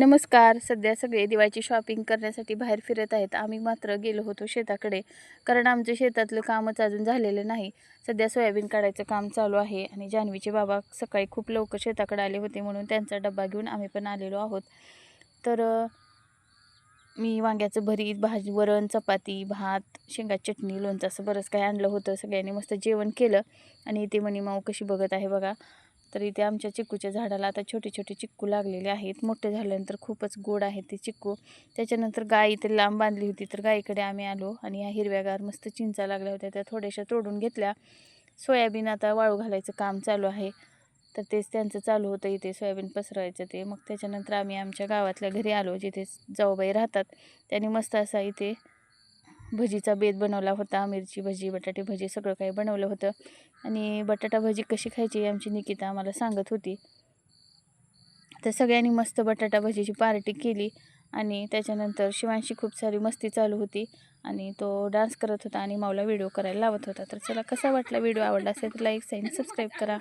नमस्कार. सध्या सगळे दिवाळीची शॉपिंग करण्यासाठी बाहेर फिरत आहेत. आम्ही मात्र गेलो होतो शेताकडे. कारण आमचं शेतातलं कामच अजून झालेलं नाही. सध्या सोयाबीन काढायचं काम चालू आहे आणि जान्हवीचे बाबा सकाळी खूप लवकर शेताकडे आले होते म्हणून त्यांचा डब्बा घेऊन आम्ही पण आलेलो आहोत. तर मी वांग्याचं भरीत भाजी वरण चपाती भात शेंगा चटणी लोणचं असं बरंच काही आणलं होतं. सगळ्यांनी मस्त जेवण केलं. आणि ते म्हणी माऊ कशी बघत आहे बघा. तर इथे आमच्या चिक्कूच्या झाडाला आता छोटे छोटे चिक्कू लागलेले आहेत. मोठे झाल्यानंतर खूपच गोड आहेत ते चिक्कू त्याच्यानंतर गाय इथे लांब बांधली होती तर गायीकडे आम्ही आलो आणि ह्या हिरव्यागार मस्त चिंचा लागल्या होत्या. त्या थोड्याशा तोडून घेतल्या. सोयाबीन आता वाळू घालायचं काम चालू आहे. तर तेच त्यांचं चालू होतं. इथे सोयाबीन पसरवायचं ते. मग त्याच्यानंतर आम्ही आमच्या गावातल्या घरी आलो जिथे जाऊबाई राहतात. त्यांनी मस्त असा इथे भजीचा बेत बनवला होता मिरची भजी बटाटे भजी सगळं काही बनवलं होतं. आणि बटाटा भजी कशी खायची आमची निकिता आम्हाला सांगत होती. तर सगळ्यांनी मस्त बटाटा भजीची पार्टी केली आणि त्याच्यानंतर शिवांशी खूप सारी मस्ती चालू होती आणि तो डान्स करत होता आणि माऊला व्हिडिओ करायला लावत होता. तर चला कसा वाटला व्हिडिओ आवडला असेल तर लाईक साईन सबस्क्राईब करा.